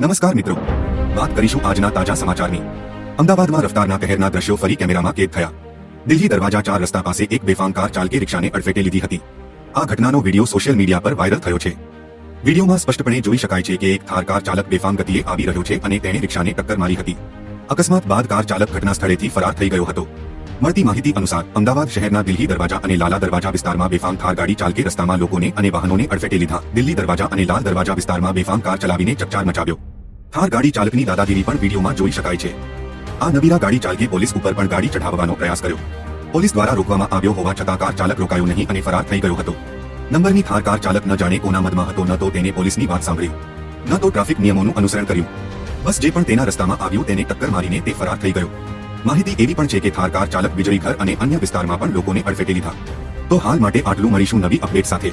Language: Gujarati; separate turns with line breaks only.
નમસ્કાર મિત્રો. વાત કરીશું આજના તાજા સમાચારની. અમદાવાદમાં રફતારના કહેરના દ્રશ્યો ફરી કેમેરામાં કેદ થયા. દિલ્હી દરવાજા ચાર રસ્તા પાસે એક બેફામ કાર ચાલકે રિક્ષાને અડફેટે લીધી હતી. આ ઘટનાનો વીડિયો સોશિયલ મીડિયા પર વાયરલ થયો છે. વિડીયોમાં સ્પષ્ટપણે જોઈ શકાય છે કે એક થાર કાર ચાલક બેફામ ગતિએ આવી રહ્યો છે અને તેણે રિક્ષાને ટક્કર મારી હતી. અકસ્માત બાદ કાર ચાલક ઘટના સ્થળેથી ફરાર થઈ ગયો હતો. મળતી માહિતી અનુસાર, અમદાવાદ શહેરના દિલ્હી દરવાજા અને લાલા દરવાજા વિસ્તારમાં બેફામ થાર ગાડી ચાલકે રસ્તામાં લોકોને અને વાહનોને અડફેટે લીધા. દિલ્હી દરવાજા અને લાલ દરવાજા વિસ્તારમાં બેફામ કાર ચલાવીને ચકચાર મચાવ્યો. થાર ગાડી ચાલકની દાદાગીરી પણ વિડીયોમાં જોઈ શકાય છે. આ નવીરા ગાડી ચાલકે પોલીસ ઉપર પણ ગાડી ચઢાવવાનો પ્રયાસ કર્યો. પોલીસ દ્વારા રોકવામાં આવ્યો હોવા છતાં કાર ચાલક રોકાયો નહીં અને ફરાર થઈ ગયો હતો. નંબરની થાર કાર ચાલક ન જાણે કોના મદમાં હતો, ન તો તેને પોલીસની વાત સાંભળી. ન તો ટ્રાફિક નિયમોનું અનુસરણ કર્યું. બસ જે પણ તેના રસ્તામાં આવ્યું તેને ટક્કર મારીને તે ફરાર થઈ ગયો. માહિતી એવી પણ છે કે થાર કાર ચાલક ઘર અને અન્ય વિસ્તારમાં પણ લોકોને અડફેટે લીધા. તો હાલ માટે આટલું મળીશું નવી અપડેટ સાથે.